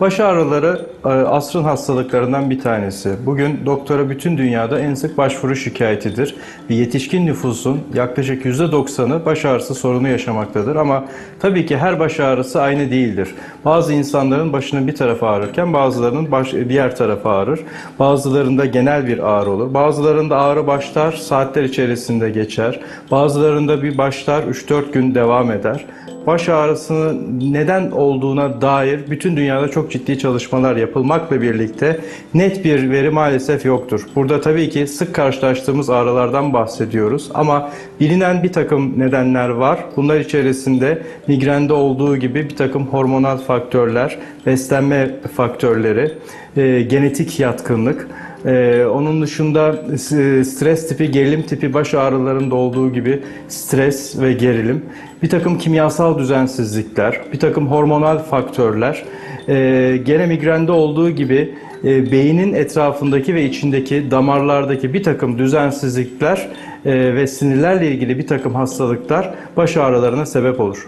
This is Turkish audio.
Baş ağrıları e, asrın hastalıklarından bir tanesi. Bugün doktora bütün dünyada en sık başvuru şikayetidir. Bir yetişkin nüfusun yaklaşık %90'ı baş ağrısı sorunu yaşamaktadır. Ama tabii ki her baş ağrısı aynı değildir. Bazı insanların başının bir tarafı ağrırken bazılarının baş, diğer tarafı ağrır. Bazılarında genel bir ağrı olur. Bazılarında ağrı başlar, saatler içerisinde geçer. Bazılarında bir başlar 3-4 gün devam eder baş ağrısının neden olduğuna dair bütün dünyada çok ciddi çalışmalar yapılmakla birlikte net bir veri maalesef yoktur. Burada tabii ki sık karşılaştığımız ağrılardan bahsediyoruz ama bilinen bir takım nedenler var. Bunlar içerisinde migrende olduğu gibi bir takım hormonal faktörler, beslenme faktörleri, e, genetik yatkınlık, ee, onun dışında s- stres tipi, gerilim tipi baş ağrılarında olduğu gibi stres ve gerilim, bir takım kimyasal düzensizlikler, bir takım hormonal faktörler, ee, gene migrende olduğu gibi e, beynin etrafındaki ve içindeki damarlardaki bir takım düzensizlikler e, ve sinirlerle ilgili bir takım hastalıklar baş ağrılarına sebep olur.